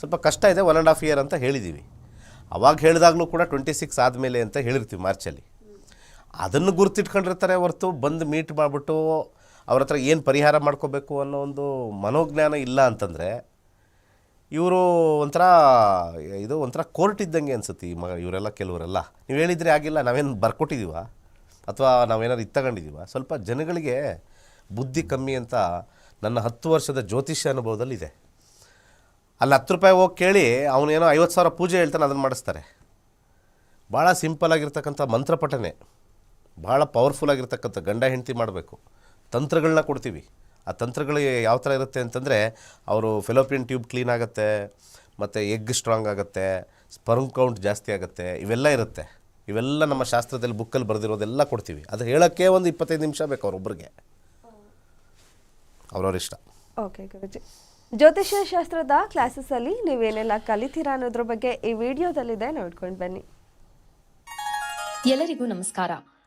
ಸ್ವಲ್ಪ ಕಷ್ಟ ಇದೆ ಒನ್ ಆ್ಯಂಡ್ ಹಾಫ್ ಇಯರ್ ಅಂತ ಹೇಳಿದ್ದೀವಿ ಅವಾಗ ಹೇಳಿದಾಗಲೂ ಕೂಡ ಟ್ವೆಂಟಿ ಸಿಕ್ಸ್ ಆದಮೇಲೆ ಅಂತ ಹೇಳಿರ್ತೀವಿ ಮಾರ್ಚಲ್ಲಿ. ಅದನ್ನು ಗುರ್ತಿಟ್ಕೊಂಡಿರ್ತಾರೆ ಹೊರತು ಬಂದು ಮೀಟ್ ಮಾಡಿಬಿಟ್ಟು ಅವ್ರ ಹತ್ರ ಏನು ಪರಿಹಾರ ಮಾಡ್ಕೋಬೇಕು ಅನ್ನೋ ಒಂದು ಮನೋಜ್ಞಾನ ಇಲ್ಲ ಅಂತಂದರೆ, ಇವರು ಒಂಥರ, ಇದು ಒಂಥರ ಕೋರ್ಟ್ ಇದ್ದಂಗೆ ಅನ್ಸುತ್ತೆ ಈ ಮಗ, ಇವರೆಲ್ಲ ಕೆಲವರೆಲ್ಲ. ನೀವು ಹೇಳಿದರೆ ಆಗಿಲ್ಲ, ನಾವೇನು ಬರ್ಕೊಟ್ಟಿದ್ದೀವ ಅಥವಾ ನಾವೇನಾದ್ರು ಇತ್ತಗೊಂಡಿದ್ದೀವ ಸ್ವಲ್ಪ ಜನಗಳಿಗೆ ಬುದ್ಧಿ ಕಮ್ಮಿ ಅಂತ ನನ್ನ ಹತ್ತು ವರ್ಷದ ಜ್ಯೋತಿಷ್ಯ ಅನುಭವದಲ್ಲಿ ಇದೆ. ಅಲ್ಲಿ ಹತ್ತು ರೂಪಾಯಿ ಹೋಗಿ ಕೇಳಿ ಅವನೇನೋ ಐವತ್ತು ಸಾವಿರ ಪೂಜೆ ಹೇಳ್ತಾನೆ ಅದನ್ನು ಮಾಡಿಸ್ತಾರೆ. ಭಾಳ ಸಿಂಪಲ್ ಆಗಿರ್ತಕ್ಕಂಥ ಮಂತ್ರಪಠನೆ. ಭಾಳ ಪವರ್ಫುಲ್ ಆಗಿರ್ತಕ್ಕಂಥ ಗಂಡ ಹೆಂಡತಿ ಮಾಡಬೇಕು. ತಂತ್ರಗಳನ್ನ ಕೊಡ್ತೀವಿ. ಆ ತಂತ್ರಗಳು ಯಾವ ಥರ ಇರುತ್ತೆ ಅಂತಂದರೆ ಅವರು ಫೆಲೋಪಿಯನ್ ಟ್ಯೂಬ್ ಕ್ಲೀನ್ ಆಗುತ್ತೆ ಮತ್ತು ಎಗ್ ಸ್ಟ್ರಾಂಗ್ ಆಗುತ್ತೆ ಸ್ಪರ್ಮ್ ಕೌಂಟ್ ಜಾಸ್ತಿ ಆಗುತ್ತೆ ಇವೆಲ್ಲ ಇರುತ್ತೆ. ಇವೆಲ್ಲ ನಮ್ಮ ಶಾಸ್ತ್ರದಲ್ಲಿ ಬುಕ್ಕಲ್ಲಿ ಬರೆದಿರೋದೆಲ್ಲ ಕೊಡ್ತೀವಿ. ಅದು ಹೇಳೋಕ್ಕೆ ಒಂದು ಇಪ್ಪತ್ತೈದು ನಿಮಿಷ ಬೇಕು ಅವ್ರೊಬ್ಬರಿಗೆ ಅವ್ರವ್ರ ಇಷ್ಟ. ಓಕೆ ಗುರುಜಿ ಜ್ಯೋತಿಷ್ಯ ಶಾಸ್ತ್ರದ ಕ್ಲಾಸಸ್ ಅಲ್ಲಿ ನೀವೇನೆಲ್ಲ ಕಲಿತೀರಾ ಅನ್ನೋದ್ರ ಬಗ್ಗೆ ಈ ವಿಡಿಯೋದಲ್ಲಿದೆ ನೋಡ್ಕೊಂಡು ಬನ್ನಿ. ಎಲ್ಲರಿಗೂ ನಮಸ್ಕಾರ.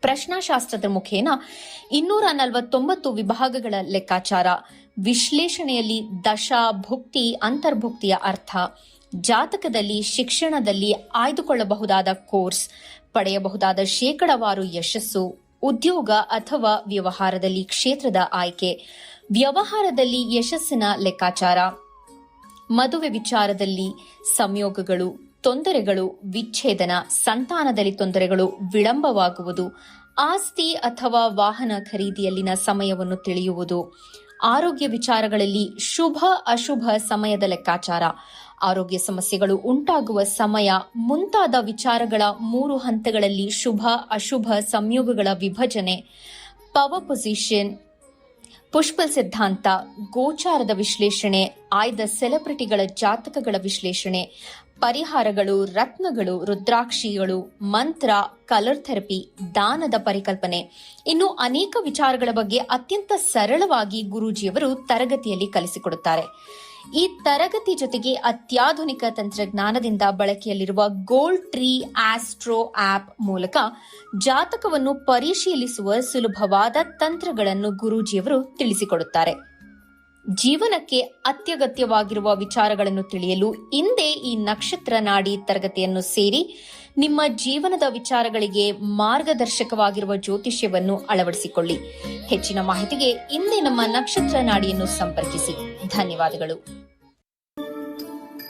ಪ್ರಶ್ನಾಶಾಸ್ತ್ರದ ಮುಖೇನ ಇನ್ನೂರ ನಲವತ್ತೊಂಬತ್ತು ವಿಭಾಗಗಳ ಲೆಕ್ಕಾಚಾರ. ವಿಶ್ಲೇಷಣೆಯಲ್ಲಿ ದಶ ಭುಕ್ತಿ, ಅಂತರ್ಭುಕ್ತಿಯ ಅರ್ಥ. ಜಾತಕದಲ್ಲಿ, ಶಿಕ್ಷಣದಲ್ಲಿ ಆಯ್ದುಕೊಳ್ಳಬಹುದಾದ ಕೋರ್ಸ್. ಪಡೆಯಬಹುದಾದ ಶೇಕಡವಾರು ಯಶಸ್ಸು. ಉದ್ಯೋಗ ಅಥವಾ ವ್ಯವಹಾರದಲ್ಲಿ ಕ್ಷೇತ್ರದ ಆಯ್ಕೆ. ವ್ಯವಹಾರದಲ್ಲಿ ಯಶಸ್ಸಿನ ಲೆಕ್ಕಾಚಾರ. ಮದುವೆ ವಿಚಾರದಲ್ಲಿ ಸಂಯೋಗಗಳು. ತೊಂದರೆಗಳು, ವಿಚ್ಛೇದನ, ಸಂತಾನದಲ್ಲಿ ತೊಂದರೆಗಳು ವಿಳಂಬವಾಗುವುದು, ಆಸ್ತಿ ಅಥವಾ ವಾಹನ ಖರೀದಿಯಲ್ಲಿನ ಸಮಯವನ್ನು ತಿಳಿಯುವುದು. ಆರೋಗ್ಯ ವಿಚಾರಗಳಲ್ಲಿ ಶುಭ, ಅಶುಭ ಸಮಯದ ಲೆಕ್ಕಾಚಾರ. ಆರೋಗ್ಯ ಸಮಸ್ಯೆಗಳು ಉಂಟಾಗುವ ಸಮಯ ಮುಂತಾದ ವಿಚಾರಗಳ ಮೂರು ಹಂತಗಳಲ್ಲಿ ಶುಭ, ಅಶುಭ ಸಂಯೋಗಗಳ ವಿಭಜನೆ. ಪವರ್ ಪೊಸಿಷನ್, ಪುಷ್ಪ ಸಿದ್ಧಾಂತ, ಗೋಚಾರದ ವಿಶ್ಲೇಷಣೆ, ಆಯ್ದ ಸೆಲೆಬ್ರಿಟಿಗಳ ಜಾತಕಗಳ ವಿಶ್ಲೇಷಣೆ ಪರಿಹಾರಗಳು, ರತ್ನಗಳು, ರುದ್ರಾಕ್ಷಿಗಳು, ಮಂತ್ರ ಕಲರ್ ಥೆರಪಿ ದಾನದ ಪರಿಕಲ್ಪನೆ. ಇನ್ನು ಅನೇಕ ವಿಚಾರಗಳ ಬಗ್ಗೆ ಅತ್ಯಂತ ಸರಳವಾಗಿ ಗುರೂಜಿಯವರು ತರಗತಿಯಲ್ಲಿ ಕಲಿಸಿಕೊಡುತ್ತಾರೆ. ಈ ತರಗತಿ ಜೊತೆಗೆ ಅತ್ಯಾಧುನಿಕ ತಂತ್ರಜ್ಞಾನದಿಂದ ಬಳಕೆಯಲ್ಲಿರುವ ಗೋಲ್ಡ್ ಟ್ರೀ ಆಸ್ಟ್ರೋ ಆಪ್ ಮೂಲಕ ಜಾತಕವನ್ನು ಪರಿಶೀಲಿಸುವ ಸುಲಭವಾದ ತಂತ್ರಗಳನ್ನು ಗುರೂಜಿಯವರು ತಿಳಿಸಿಕೊಡುತ್ತಾರೆ. ಜೀವನಕ್ಕೆ ಅತ್ಯಗತ್ಯವಾಗಿರುವ ವಿಚಾರಗಳನ್ನು ತಿಳಿಯಲು ಇಂದೇ ಈ ನಕ್ಷತ್ರ ನಾಡಿ ತರಗತಿಯನ್ನು ಸೇರಿ ನಿಮ್ಮ ಜೀವನದ ವಿಚಾರಗಳಿಗೆ ಮಾರ್ಗದರ್ಶಕವಾಗಿರುವ ಜ್ಯೋತಿಷ್ಯವನ್ನು ಅಳವಡಿಸಿಕೊಳ್ಳಿ. ಹೆಚ್ಚಿನ ಮಾಹಿತಿಗೆ ಇಂದೇ ನಮ್ಮ ನಕ್ಷತ್ರ ನಾಡಿಯನ್ನು ಸಂಪರ್ಕಿಸಿ. ಧನ್ಯವಾದಗಳು.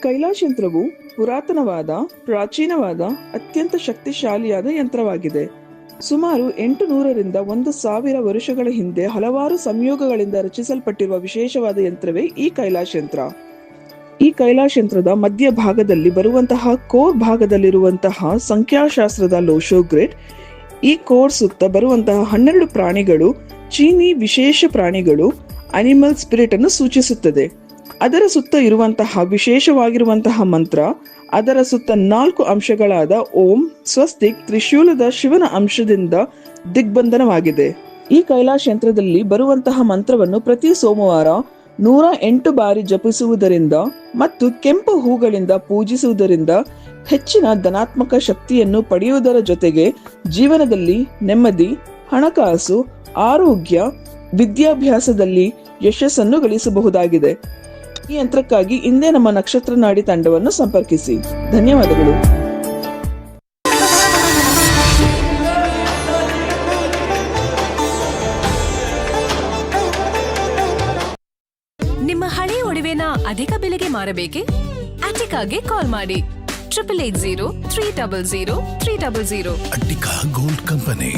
ಕೈಲಾಶ್ ಯಂತ್ರವು ಪುರಾತನವಾದ, ಪ್ರಾಚೀನವಾದ, ಅತ್ಯಂತ ಶಕ್ತಿಶಾಲಿಯಾದ ಯಂತ್ರವಾಗಿದೆ. ಸುಮಾರು ಎಂಟು ನೂರರಿಂದ ಒಂದು ಸಾವಿರ ವರುಷಗಳ ಹಿಂದೆ ಹಲವಾರು ಸಂಯೋಗಗಳಿಂದ ರಚಿಸಲ್ಪಟ್ಟಿರುವ ವಿಶೇಷವಾದ ಯಂತ್ರವೇ ಈ ಕೈಲಾಶ್ ಯಂತ್ರ. ಈ ಕೈಲಾಶ್ ಯಂತ್ರದ ಮಧ್ಯ ಭಾಗದಲ್ಲಿ ಬರುವಂತಹ ಕೋರ್ ಭಾಗದಲ್ಲಿರುವಂತಹ ಸಂಖ್ಯಾಶಾಸ್ತ್ರದ ಲೋಶೋ ಗ್ರೇಡ್, ಈ ಕೋರ್ ಸುತ್ತ ಬರುವಂತಹ ಹನ್ನೆರಡು ಪ್ರಾಣಿಗಳು, ಚೀನಿ ವಿಶೇಷ ಪ್ರಾಣಿಗಳು, ಅನಿಮಲ್ ಸ್ಪಿರಿಟ್ ಅನ್ನು ಸೂಚಿಸುತ್ತದೆ. ಅದರ ಸುತ್ತ ಇರುವಂತಹ ವಿಶೇಷವಾಗಿರುವಂತಹ ಮಂತ್ರ ಅದರ ಸುತ್ತ ನಾಲ್ಕು ಅಂಶಗಳಾದ ಓಂ, ಸ್ವಸ್ತಿಕ್, ತ್ರಿಶೂಲದ ಶಿವನ ಅಂಶದಿಂದ ದಿಗ್ಬಂಧನವಾಗಿದೆ. ಈ ಕೈಲಾಸ ಯಂತ್ರದಲ್ಲಿ ಬರುವಂತಹ ಮಂತ್ರವನ್ನು ಪ್ರತಿ ಸೋಮವಾರ ನೂರ ಎಂಟು ಬಾರಿ ಜಪಿಸುವುದರಿಂದ ಮತ್ತು ಕೆಂಪು ಹೂಗಳಿಂದ ಪೂಜಿಸುವುದರಿಂದ ಹೆಚ್ಚಿನ ಧನಾತ್ಮಕ ಶಕ್ತಿಯನ್ನು ಪಡೆಯುವುದರ ಜೊತೆಗೆ ಜೀವನದಲ್ಲಿ ನೆಮ್ಮದಿ, ಹಣಕಾಸು, ಆರೋಗ್ಯ, ವಿದ್ಯಾಭ್ಯಾಸದಲ್ಲಿ ಯಶಸ್ಸನ್ನು ಗಳಿಸಬಹುದಾಗಿದೆ. ಈ ಯಂತ್ರಕ್ಕಾಗಿ ಇಂದೇ ನಮ್ಮ ನಕ್ಷತ್ರ ನಾಡಿ ತಂಡವನ್ನು ಸಂಪರ್ಕಿಸಿ. ಧನ್ಯವಾದಗಳು. ನಿಮ್ಮ ಹಳೆಯ ಒಡವೆನ ಅಧಿಕ ಬೆಲೆಗೆ ಮಾರಬೇಕೆ? ಅಟಿಕಾಗೆ ಕಾಲ್ ಮಾಡಿ. Triple eight zero three double zero three double zero. Attica gold company.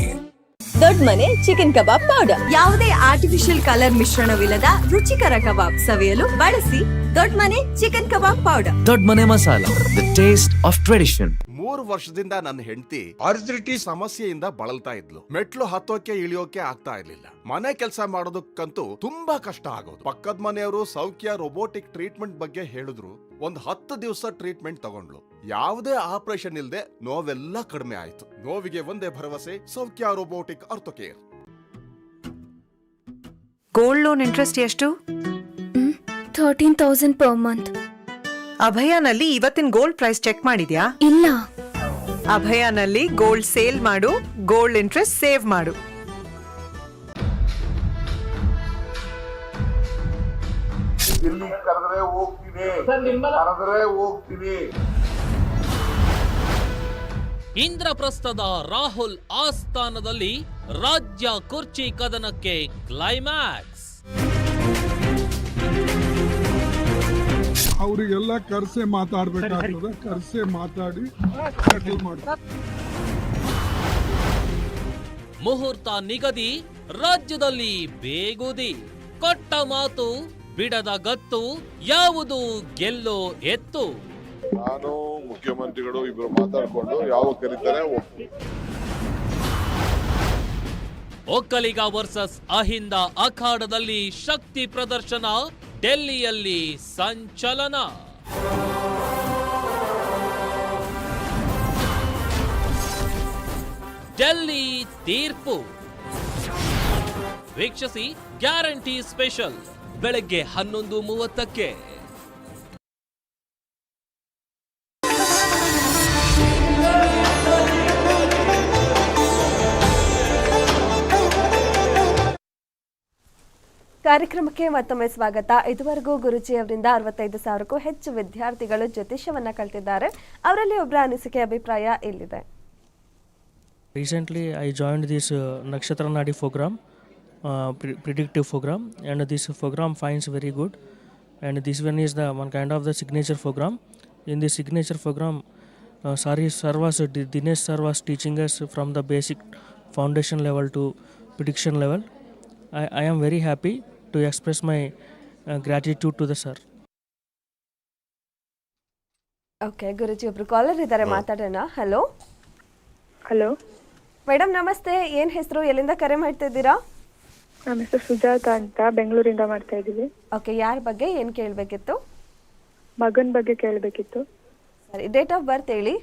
Dodda Mane chicken kebab powder ಯಾವುದೇ ಆರ್ಟಿಫಿಷಿಯಲ್ ಕಲರ್ ಮಿಶ್ರಣವಿಲ್ಲದ ರುಚಿಕರ ಕಬಾಬ್ ಸವಿಯಲು ಬಳಸಿ ದೊಡ್ಡ Mane chicken kebab powder Dodda Mane masala the taste of tradition ಮೂರು ವರ್ಷದಿಂದ ನನ್ನ ಹೆಂಡತಿ ಅರ್ಜಿಟಿ ಸಮಸ್ಯೆಯಿಂದ ಬಳಲ್ತಾ ಇದ್ಲು. ಮೆಟ್ಲು ಹತ್ತೋಕೆ ಇಳಿಯೋಕೆ ಆಗ್ತಾ ಇರ್ಲಿಲ್ಲ. ಮನೆ ಕೆಲಸ ಮಾಡೋದಕ್ಕಂತೂ ತುಂಬಾ ಕಷ್ಟ ಆಗೋದು. ಪಕ್ಕದ ಮನೆಯವರು ಸೌಖ್ಯ ರೋಬೋಟಿಕ್ ಟ್ರೀಟ್ಮೆಂಟ್ ಬಗ್ಗೆ ಹೇಳಿದ್ರು. ಒಂದ್ ಹತ್ತು ದಿವಸ ಟ್ರೀಟ್ಮೆಂಟ್ ತಗೊಂಡ್ಲು ಯಾವುದೇ ಆಪರೇಷನ್ ಇಲ್ಲದೆ ನೋವೆಲ್ಲ ಕಡಿಮೆ ಆಯ್ತು. ನೋವಿಗೆ ಒಂದೇ ಭರವಸೆ Saukhya robotic orthocare gold loan interest ಎಷ್ಟು? ಥರ್ಟೀನ್ ತೌಸಂಡ್ ಪರ್ ಮಂತ್ ಅಭಯನಲ್ಲಿ ಇವತ್ತಿನ ಗೋಲ್ಡ್ ಪ್ರೈಸ್ ಚೆಕ್ ಮಾಡಿದ್ಯಾ? ಇಲ್ಲ. ಅಭಯನಲ್ಲಿ ಗೋಲ್ಡ್ ಸೇಲ್ ಮಾಡು ಗೋಲ್ಡ್ ಇಂಟ್ರೆಸ್ಟ್ ಸೇವ್ ಮಾಡು. ಇಲ್ಲಿ ಕರೆದ್ರೆ ಹೋಗ್ತೀನಿ ಕರೆದ್ರೆ ಹೋಗ್ತೀನಿ ಇಂದ್ರಪ್ರಸ್ಥದ ರಾಹುಲ್ ಆಸ್ಥಾನದಲ್ಲಿ ರಾಜ್ಯ ಕುರ್ಚಿ ಕದನಕ್ಕೆ ಕ್ಲೈಮ್ಯಾಕ್ಸ್ ಅವರಿಗೆಲ್ಲ ಕರ್ಸೆ ಮಾತಾಡ್ಬೇಕಾಗ್ತದೆ. ಕರ್ಸೆ ಮಾತಾಡಿ ಸೆಟಲ್ ಮಾಡ್ತಾರೆ ಮುಹೂರ್ತ ನಿಗದಿ ರಾಜ್ಯದಲ್ಲಿ ಬೇಗುದಿ. ಕೊಟ್ಟ ಮಾತು ಬಿಡದ ಗತ್ತು ಯಾವುದು ಗೆಲ್ಲೋ ಎತ್ತು. ನಾನು ಮುಖ್ಯಮಂತ್ರಿಗಳು ಇಬ್ರು ಮಾತಾಡ್ಕೊಂಡು ಯಾವ ಕರೀತಾರೆ ಒಕ್ಕಲಿಗ ವರ್ಸಸ್ ಅಹಿಂದ ಅಖಾಡದಲ್ಲಿ ಶಕ್ತಿ ಪ್ರದರ್ಶನ. ಡೆಲ್ಲಿಯಲ್ಲಿ ಸಂಚಲನ. ಡೆಲ್ಲಿ ತೀರ್ಪು. ವೀಕ್ಷಿಸಿ ಗ್ಯಾರಂಟಿ ಸ್ಪೆಷಲ್. ಬೆಳಗ್ಗೆ ಹನ್ನೊಂದು ಮೂವತ್ತಕ್ಕೆ. ಕಾರ್ಯಕ್ರಮಕ್ಕೆ ಮತ್ತೊಮ್ಮೆ ಸ್ವಾಗತ. ಇದುವರೆಗೂ ಗುರುಜಿ ಅವರಿಂದ ಅರವತ್ತೈದು ಸಾವಿರಕ್ಕೂ ಹೆಚ್ಚು ವಿದ್ಯಾರ್ಥಿಗಳು ಜ್ಯೋತಿಷ್ಯವನ್ನು ಕಲ್ತಿದ್ದಾರೆ. ಅವರಲ್ಲಿ ಒಬ್ಬರ ಅನಿಸಿಕೆ ಅಭಿಪ್ರಾಯ ಎಲ್ಲಿದೆ recently I joined this Nakshatra Nadi program predictive program and this program fines very good and this when is the one kind of the signature program in the signature program sorry sir was D Dinesh sir was teaching us from the basic foundation level to prediction level I I am very happy to express my uh, gratitude to the sir. Okay Guruji ಒಬ್ರು caller ಇದ್ದಾರೆ ಮಾತಾಡೋಣ. Hello hello madam ನಮಸ್ತೆ. ಏನ್ ಹೆಸರು? ಎಲ್ಲಿಂದ ಕರೆ ಮಾಡ್ತಾ ಇದ್ದೀರಾ? ನಮ್ಮ ಹೆಸರು ಸುಜಾತ ಅಂತ ಬೆಂಗಳೂರಿಂದ ಮಾಡ್ತಾ ಇದ್ದೀವಿ ಓಕೆ ಯಾರ ಬಗ್ಗೆ? ಏನ್ ಕೇಳಬೇಕಿತ್ತು? ಮಗನ ಬಗ್ಗೆ ಕೇಳಬೇಕಿತ್ತು. ಸರಿ ಡೇಟ್ ಆಫ್ ಬರ್ತ್ ಹೇಳಿ.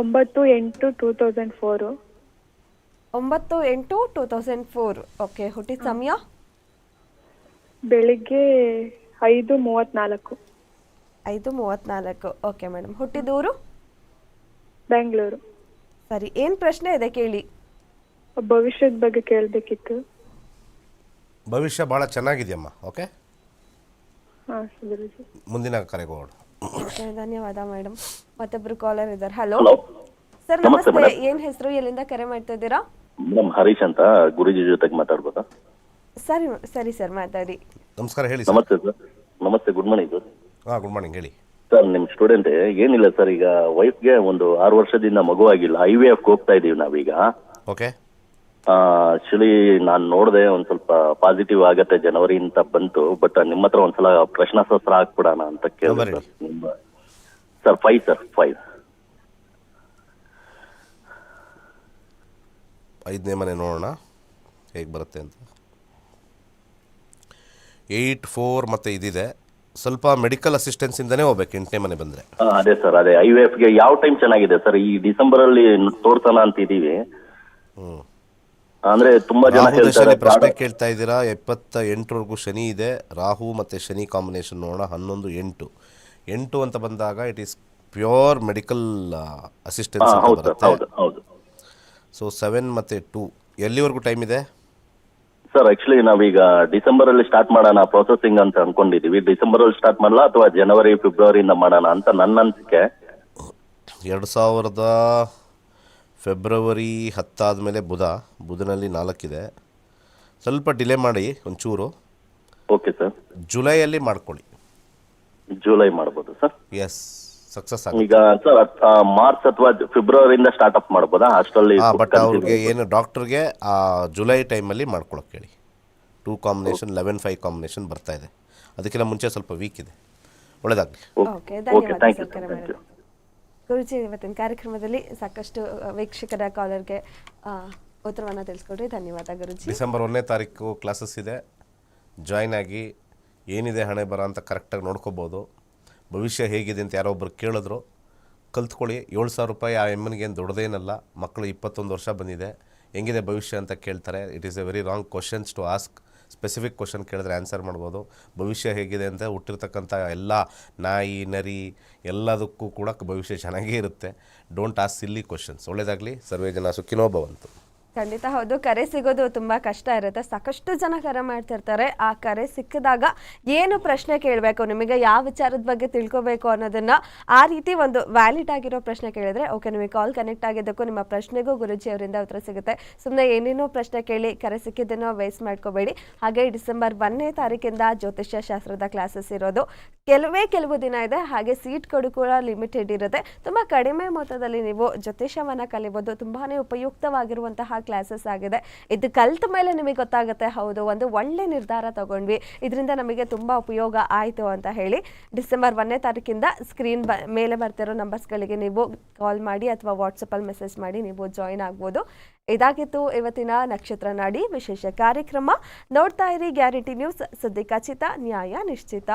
ಒಂಬತ್ತು ಎಂಟು ಟೂ ತೌಸಂಡ್ ಫೋರು ಒಂಬತ್ತು ಎಂಟು ಟೂ ತೌಸಂಡ್ ಫೋರ್. ಓಕೆ ಹುಟ್ಟಿದ ಸಮಯ? ಬೆಳಿಗ್ಗೆ ಐದು ಮೂವತ್ನಾಲ್ಕು. ಐದು ಮೂವತ್ನಾಲ್ಕು. ಓಕೆ ಮೇಡಮ್ ಹುಟ್ಟಿದೂರು ಬೆಂಗಳೂರು. ಸರಿ ಏನು ಪ್ರಶ್ನೆ ಇದೆ ಕೇಳಿ? ಭವಿಷ್ಯದ ಬಗ್ಗೆ ಕೇಳಬೇಕಿತ್ತು. ಭವಿಷ್ಯ ಭಾಳ ಚೆನ್ನಾಗಿದೆಯಮ್ಮ ಓಕೆ? ಹಾಂ ಮುಂದಿನ ಕರೆಗೆ ಹೋಗೋಣ. ಧನ್ಯವಾದ ಮೇಡಮ್. ಮತ್ತೊಬ್ರು ಕಾಲರ್ ಇದ್ದಾರೆ. ಹಲೋ ಸರ್ ನಮಸ್ತೆ ನಮಸ್ತೆ. madam. ಏನ್ ಹೆಸರು ಎಲ್ಲಿಂದ ಕರೆ ಮಾಡ್ತಾ ಇದ್ದೀರಾ? ಮೇಡಮ್ ಹರೀಶ್ ಅಂತ ಗುರುಜಿ ಜೊತೆಗೆ ಮಾತಾಡ್ಬೋದಾ? ಸರಿ ಸರಿ ಸರ್ ಮಾತಾಡಿ. ನಮಸ್ಕಾರ ಹೇಳಿ ಸರ್. ನಮಸ್ತೆ ಸರ್. ನಮಸ್ತೆ ಗುಡ್ ಮಾರ್ನಿಂಗ್ ಸರ್. ಹಾಂ ಗುಡ್ ಮಾರ್ನಿಂಗ್ ಹೇಳಿ. ಸರ್ ನಿಮ್ಮ ಸ್ಟೂಡೆಂಟ್ ಏನಿಲ್ಲ ಸರ್ ಈಗ ವೈಫ್ಗೆ ಒಂದು ಆರು ವರ್ಷದಿಂದ ಮಗು ಆಗಿಲ್ಲ ಐ ವಿ ಎಫ್ ಹೋಗ್ತಾ ಇದೀವಿ ನಾವೀಗ. ಓಕೆ. ಆಕ್ಚುಲಿ ನಾನು ನೋಡಿದೆ ಒಂದ್ ಸ್ವಲ್ಪ ಪಾಸಿಟಿವ್ ಆಗತ್ತೆ ಜನವರಿ ಅಂತ ಬಂತು ಬಟ್ ನಿಮ್ಮ ಹತ್ರ ಒಂದ್ಸಲ ಪ್ರಶ್ನಾಶಾಸ್ತ್ರ ಹಾಕ್ಬಿಡೋಣ ಅಂತ ಕೇಳಿದೆ ಸರ್. ನಿಮ್ಮ ಸರ್ ಫೈವ್ ಸರ್ ಫೈವ್ ಐದನೇ ಮನೆ ನೋಡೋಣ. ಹೇಗೆ ಬರುತ್ತೆ ಅಂತ. ಏಯ್ಟ್ ಫೋರ್ ಮತ್ತೆ ಇದಿದೆ. ಸ್ವಲ್ಪ ಮೆಡಿಕಲ್ ಅಸಿಸ್ಟೆನ್ಸ್ ಇಂದನೇ ಹೋಗ್ಬೇಕು ಎಂಟನೇ ಮನೆ ಬಂದ್ರೆ. ಅದೇ ಸರ್ ಅದೇ. ಐ ವಿ ಗೆ ಯಾವ ಟೈಮ್ ಚೆನ್ನಾಗಿದೆ ಸರ್? ಈ ಡಿಸೆಂಬರ್ ಅಲ್ಲಿ ತೋರ್ಸೋಣ ಅಂತ ಇದೀವಿ ಅಂದ್ರೆ ತುಂಬಾ ಜನ ರಾಹು ಹೇಳ್ತಾರೆ ದಶೆಯಲ್ಲಿ ಪ್ರಶ್ನೆ ಕೇಳ್ತಾ ಇದ್ದೀರಾ? ಎಪ್ಪತ್ತ ಎಂಟರವರೆಗೂ ಶನಿ ಇದೆ. ರಾಹು ಮತ್ತೆ ಶನಿ ಕಾಂಬಿನೇಷನ್ ನೋಡೋಣ. ಹನ್ನೊಂದು ಎಂಟು. ಎಂಟು ಅಂತ ಬಂದಾಗ it is pure medical assistance ಹಾ, ಅಂತ ಹೌದು ಸರ್ ಹೌದು ಹೌದು. ಸೊ ಸೆವೆನ್ ಮತ್ತು ಟೂ ಎಲ್ಲಿವರೆಗೂ ಟೈಮ್ ಇದೆ? ಸರ್ ಆಕ್ಚುಲಿ ನಾವೀಗ ಡಿಸೆಂಬರ್ ಅಲ್ಲಿ ಸ್ಟಾರ್ಟ್ ಮಾಡೋಣ ಪ್ರೊಸೆಸಿಂಗ್ ಅಂತ ಅನ್ಕೊಂಡಿದೀವಿ. ಡಿಸೆಂಬರ್ ಅಲ್ಲಿ ಸ್ಟಾರ್ಟ್ ಮಾಡಲ್ಲ ಅಥವಾ ಜನವರಿ ಫೆಬ್ರವರಿಯಿಂದ ಮಾಡೋಣ ಅಂತ ನನ್ನ ಅನಿಸಿಕೆ? ಎರಡು ಸಾವಿರದ ಫೆಬ್ರವರಿ ಹತ್ತಾದ ಮೇಲೆ ಬುಧ. ಬುಧನಲ್ಲಿ ನಾಲ್ಕಿದೆ. ಸ್ವಲ್ಪ ಡಿಲೇ ಮಾಡಿ ಒಂಚೂರು. ಓಕೆ ಸರ್ ಜುಲೈಯಲ್ಲಿ ಮಾಡ್ಕೊಳ್ಳಿ. ಜುಲೈ ಮಾಡ್ಬೋದು ಸರ್ ಎಸ್ ಸಕ್ಸಸ್ ಈಗ ಸರ್ ಮಾರ್ಚ್ ಅಥವಾ ಫೆಬ್ರವರಿಯಿಂದ ಸ್ಟಾರ್ಟ್ ಅಪ್ ಮಾಡ್ಬೋದಾ? ಅಷ್ಟರಲ್ಲಿ ಬಟ್ ಅವ್ರಿಗೆ ಏನು ಡಾಕ್ಟರ್ಗೆ ಆ ಜುಲೈ ಟೈಮಲ್ಲಿ ಮಾಡ್ಕೊಳಕ್ಕೆ ಹೇಳಿ. Two combination eleven five combination ಬರ್ತಾ ಇದೆ. ಅದಕ್ಕಿಂತ ಮುಂಚೆ ಸ್ವಲ್ಪ ವೀಕ್ ಇದೆ. ಒಳ್ಳೆದಾಗಲಿ. ಓಕೆ ಧನ್ಯವಾದ. ಗುರುಜಿ ಇವತ್ತಿನ ಕಾರ್ಯಕ್ರಮದಲ್ಲಿ ಸಾಕಷ್ಟು ವೀಕ್ಷಕರ ಕಾಲರ್ಗೆ ಉತ್ತರವನ್ನು ತಿಳಿಸ್ಕೊಡ್ರಿ. ಧನ್ಯವಾದ ಗುರುಜಿ. ಡಿಸೆಂಬರ್ ಒಂದನೇ ತಾರೀಕು ಕ್ಲಾಸಸ್ ಇದೆ. ಜಾಯ್ನ್ ಆಗಿ ಏನಿದೆ ಹಣೆ ಬರ ಅಂತ ಕರೆಕ್ಟಾಗಿ ನೋಡ್ಕೋಬೋದು. ಭವಿಷ್ಯ ಹೇಗಿದೆ ಅಂತ ಯಾರೋ ಒಬ್ಬರು ಕೇಳಿದ್ರು, ಕಲ್ತ್ಕೊಳ್ಳಿ, ಏಳು ಸಾವಿರ ರೂಪಾಯಿ ಆ ಎಮ್ಮನಿಗೆ ಏನು ದೊಡ್ಡದೇನಲ್ಲ, ಮಕ್ಕಳು ಇಪ್ಪತ್ತೊಂದು ವರ್ಷ ಬಂದಿದೆ, ಹೆಂಗಿದೆ ಭವಿಷ್ಯ ಅಂತ ಕೇಳ್ತಾರೆ. It is a very wrong questions to ask specific question ಕೇಳಿದ್ರೆ ಆನ್ಸರ್ ಮಾಡ್ಬೋದು. ಭವಿಷ್ಯ ಹೇಗಿದೆ ಅಂತ ಹುಟ್ಟಿರ್ತಕ್ಕಂಥ ಎಲ್ಲ ನಾಯಿ, ನರಿ, ಎಲ್ಲದಕ್ಕೂ ಕೂಡ ಭವಿಷ್ಯ ಚೆನ್ನಾಗೇ ಇರುತ್ತೆ. ಡೋಂಟ್ ಆಸ್ ಸಿಲ್ಲಿ ಕ್ವಶನ್ಸ್ ಒಳ್ಳೆಯದಾಗಲಿ ಸರ್ವೇ ಜನ ಸುಖಿನೋ ಭವಂತು. ಖಂಡಿತ ಹೌದು, ಕರೆ ಸಿಗೋದು ತುಂಬಾ ಕಷ್ಟ ಇರುತ್ತೆ. ಸಾಕಷ್ಟು ಜನ ಕರೆ ಮಾಡ್ತಿರ್ತಾರೆ. ಆ ಕರೆ ಸಿಕ್ಕಿದಾಗ ಏನು ಪ್ರಶ್ನೆ ಕೇಳಬೇಕು? ನಿಮಗೆ ಯಾವ ವಿಚಾರದ ಬಗ್ಗೆ ತಿಳ್ಕೊಬೇಕು ಅನ್ನೋದನ್ನ ಆ ರೀತಿ ಒಂದು ವ್ಯಾಲಿಡ್ ಆಗಿರೋ ಪ್ರಶ್ನೆ ಕೇಳಿದ್ರೆ, ಓಕೆ, ನಿಮಗೆ ಕಾಲ್ ಕನೆಕ್ಟ್ ಆಗಿದ್ದಕ್ಕೂ ನಿಮ್ಮ ಪ್ರಶ್ನೆಗೂ ಗುರುಜಿ ಅವರಿಂದ ಉತ್ತರ ಸಿಗುತ್ತೆ. ಸುಮ್ಮನೆ ಏನೇನೋ ಪ್ರಶ್ನೆ ಕೇಳಿ ಕರೆ ಸಿಕ್ಕಿದ್ದನ್ನು ವೇಸ್ಟ್ ಮಾಡ್ಕೋಬೇಡಿ. ಹಾಗೆ ಡಿಸೆಂಬರ್ ಒಂದನೇ ತಾರೀಕಿಂದ ಜ್ಯೋತಿಷ್ಯ ಶಾಸ್ತ್ರದ ಕ್ಲಾಸಸ್ ಇರೋದು. ಕೆಲವೇ ಕೆಲವು ದಿನ ಇದೆ, ಹಾಗೆ ಸೀಟ್ಗಳು ಕೂಡ ಲಿಮಿಟೆಡ್ ಇರುತ್ತೆ. ತುಂಬ ಕಡಿಮೆ ಮೊತ್ತದಲ್ಲಿ ನೀವು ಜ್ಯೋತಿಷವನ್ನು ಕಲಿಬೋದು. ತುಂಬಾ ಉಪಯುಕ್ತವಾಗಿರುವಂತಹ ಕ್ಲಾಸಸ್ ಆಗಿದೆ. ಇದು ಕಲ್ತ ಮೇಲೆ ನಿಮಗೆ ಗೊತ್ತಾಗುತ್ತೆ. ಹೌದು, ಒಂದು ಒಳ್ಳೆ ನಿರ್ಧಾರ ತಗೊಂಡ್ವಿ. ಇದರಿಂದ ನಮಗೆ ತುಂಬ ಉಪಯೋಗ ಆಯಿತು ಅಂತ ಹೇಳಿ ಡಿಸೆಂಬರ್ ಒಂದನೇ ತಾರೀಕಿಂದ ಸ್ಕ್ರೀನ್ ಬ ಮೇಲೆ ಬರ್ತಿರೋ ನಂಬರ್ಸ್ಗಳಿಗೆ ನೀವು ಕಾಲ್ ಮಾಡಿ ಅಥವಾ ವಾಟ್ಸಪ್ಪಲ್ಲಿ ಮೆಸೇಜ್ ಮಾಡಿ ನೀವು ಜಾಯಿನ್ ಆಗ್ಬೋದು. ಇದಾಗಿತ್ತು ಇವತ್ತಿನ ನಕ್ಷತ್ರ ನಾಡಿ ವಿಶೇಷ ಕಾರ್ಯಕ್ರಮ. ನೋಡ್ತಾ ಇರಿ ಗ್ಯಾರಂಟಿ ನ್ಯೂಸ್. ಸುದ್ದಿ ಖಚಿತ, ನ್ಯಾಯ ನಿಶ್ಚಿತ.